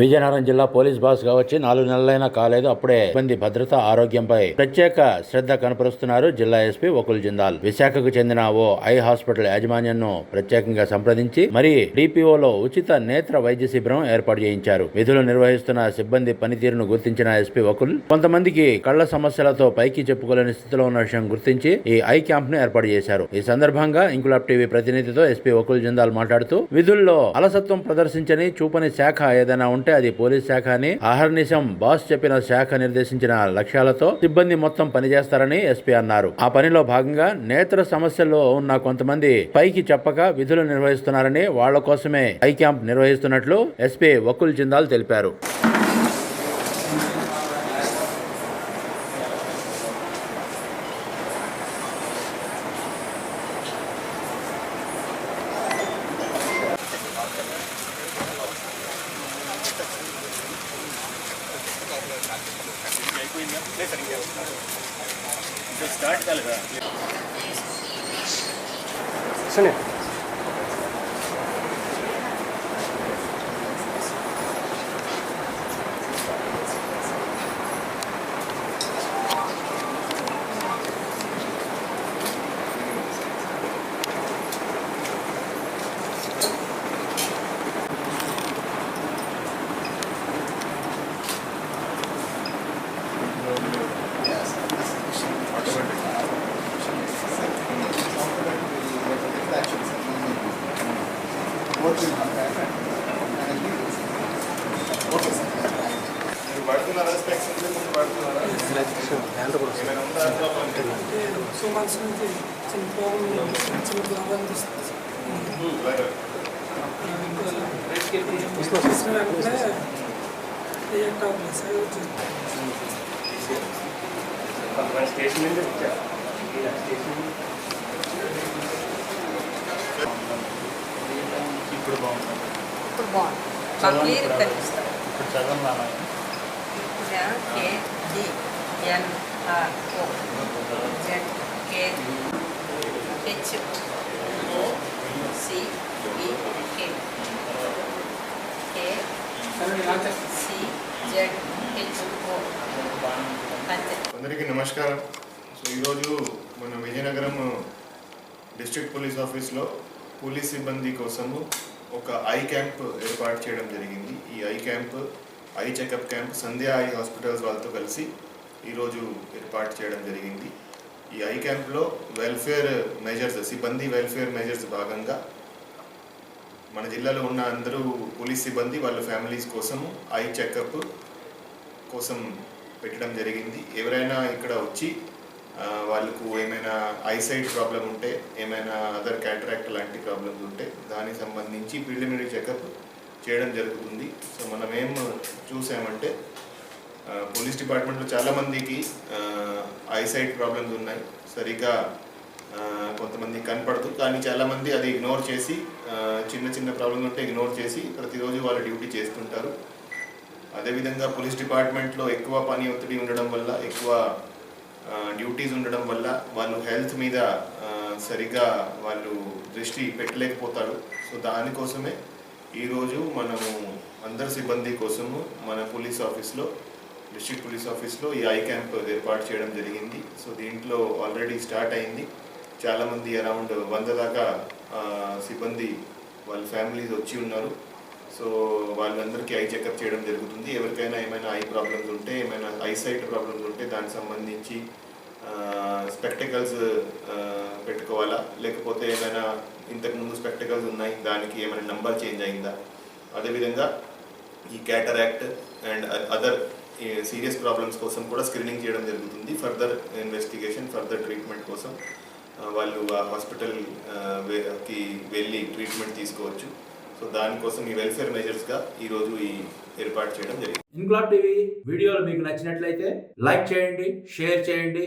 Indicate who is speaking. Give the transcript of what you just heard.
Speaker 1: విజయనగరం జిల్లా పోలీస్ బాస్గా వచ్చి నాలుగు నెలలైనా కాలేదు. అప్పుడే సిబ్బంది భద్రత ఆరోగ్యంపై ప్రత్యేక శ్రద్ధ కనపరుస్తున్నారు జిల్లా ఎస్పీ వకుల్ జిందాల్. విశాఖకు చెందిన ఓ ఐ హాస్పిటల్ యాజమాన్యంను ప్రత్యేకంగా సంప్రదించి మరి డిపిఓలో ఉచిత నేత్ర వైద్య శిబిరం ఏర్పాటు చేయించారు. విధులు నిర్వహిస్తున్న సిబ్బంది పనితీరును గుర్తించిన ఎస్పీ వకుల్ కొంతమందికి కళ్ళ సమస్యలతో పైకి చెప్పుకోలేని స్థితిలో ఉన్న విషయం గుర్తించి ఈ ఐ క్యాంప్ను ఏర్పాటు చేశారు. ఈ సందర్భంగా ఇంకులాబ్ టీవీ ప్రతినిధితో ఎస్పీ వకుల్ జిందాల్ మాట్లాడుతూ విధుల్లో అలసత్వం ప్రదర్శించని చూపని శాఖ ఏదైనా ఉంటే అది పోలీస్ శాఖ అని అహర్నిశం బాస్ చెప్పిన శాఖ నిర్దేశించిన లక్ష్యాలతో సిబ్బంది మొత్తం పనిచేస్తారని ఎస్పీ అన్నారు. ఆ పనిలో భాగంగా నేత్ర సమస్యల్లో ఉన్న కొంతమంది పైకి చెప్పక విధులు నిర్వహిస్తున్నారని వాళ్ళ కోసమే ఐ క్యాంప్ నిర్వహిస్తున్నట్లు ఎస్పీ వకుల్ జిందాల్ తెలిపారు.
Speaker 2: స్టార్ట్ కాలేదా
Speaker 3: సో మనసు నుంచి చిన్న ప్రాబ్లం చిన్న ప్రాబ్లం
Speaker 4: స్టేషన్ నుంచి
Speaker 5: ఇప్పుడు బాగుంది.
Speaker 6: ఇప్పుడు బాగుంది
Speaker 5: ఇప్పుడు చదవను రాలేదు
Speaker 6: K D R H O C K C H
Speaker 2: అందరికీ నమస్కారం. సో ఈరోజు మన విజయనగరం డిస్ట్రిక్ట్ పోలీస్ ఆఫీస్లో పోలీస్ సిబ్బంది కోసము ఒక ఐ క్యాంప్ ఏర్పాటు చేయడం జరిగింది. ఈ eye camp eye checkup camp Sandhya eye hospitals వాళ్ళతో కలిసి ఈరోజు ఏర్పాటు చేయడం జరిగింది. ఈ ఐ క్యాంప్లో వెల్ఫేర్ మెజర్స్ సిబ్బంది వెల్ఫేర్ మెజర్స్ భాగంగా మన జిల్లాలో ఉన్న అందరూ పోలీస్ సిబ్బంది వాళ్ళ ఫ్యామిలీస్ కోసము ఐ చెకప్ కోసం పెట్టడం జరిగింది. ఎవరైనా ఇక్కడ వచ్చి వాళ్ళకు ఏమైనా ఐసైట్ ప్రాబ్లం ఉంటే ఏమైనా అదర్ క్యాటరాక్ట్ లాంటి ప్రాబ్లమ్స్ ఉంటే దానికి సంబంధించి ప్రిలిమినరీ చెకప్ చేయడం జరుగుతుంది. సో మనం ఏం చూసామంటే పోలీస్ డిపార్ట్మెంట్లో చాలామందికి ఐసైట్ ప్రాబ్లమ్స్ ఉన్నాయి. సరిగ్గా కొంతమంది కనపడదు. కానీ చాలామంది అది ఇగ్నోర్ చేసి చిన్న చిన్న ప్రాబ్లమ్స్ ఉంటే ఇగ్నోర్ చేసి ప్రతిరోజు వాళ్ళు డ్యూటీ చేస్తుంటారు. అదేవిధంగా పోలీస్ డిపార్ట్మెంట్లో ఎక్కువ పని ఒత్తిడి ఉండడం వల్ల ఎక్కువ డ్యూటీస్ ఉండడం వల్ల వాళ్ళు హెల్త్ మీద సరిగా సరిగ్గా వాళ్ళు దృష్టి పెట్టలేకపోతారు. సో దానికోసమే ఈరోజు మనము అందరి సిబ్బంది కోసము మన పోలీస్ ఆఫీస్లో డిస్ట్రిక్ట్ పోలీస్ ఆఫీస్లో ఈ ఐ క్యాంప్ ఏర్పాటు చేయడం జరిగింది. సో దీంట్లో ఆల్రెడీ స్టార్ట్ అయింది. చాలామంది అరౌండ్ వంద దాకా సిబ్బంది వాళ్ళ ఫ్యామిలీస్ వచ్చి ఉన్నారు. సో వాళ్ళందరికీ ఐ చెకప్ చేయడం జరుగుతుంది. ఎవరికైనా ఏమైనా ఐ ప్రాబ్లమ్స్ ఉంటే ఏమైనా ఐసైట్ ప్రాబ్లమ్స్ ఉంటే దానికి సంబంధించి స్పెక్టికల్స్ పెట్టుకోవాలా? లేకపోతే ఏమైనా ఇంతకుముందు స్పెక్టికల్స్ ఉన్నాయి దానికి ఏమైనా నంబర్ చేంజ్ అయిందా? అదేవిధంగా ఈ cataract and other serious problems కోసం కూడా స్క్రీనింగ్ చేయడం జరుగుతుంది. ఫర్దర్ ఇన్వెస్టిగేషన్ ఫర్దర్ ట్రీట్మెంట్ కోసం వాళ్ళు ఆ హాస్పిటల్కి వెళ్ళి ట్రీట్మెంట్ తీసుకోవచ్చు. సో దానికోసం ఈ వెల్ఫేర్ మెజర్స్గా ఈరోజు ఈ ఏర్పాటు చేయడం జరిగింది.
Speaker 1: ఇన్క్లాబ్ టీవీ వీడియోలు మీకు నచ్చినట్లయితే లైక్ చేయండి షేర్ చేయండి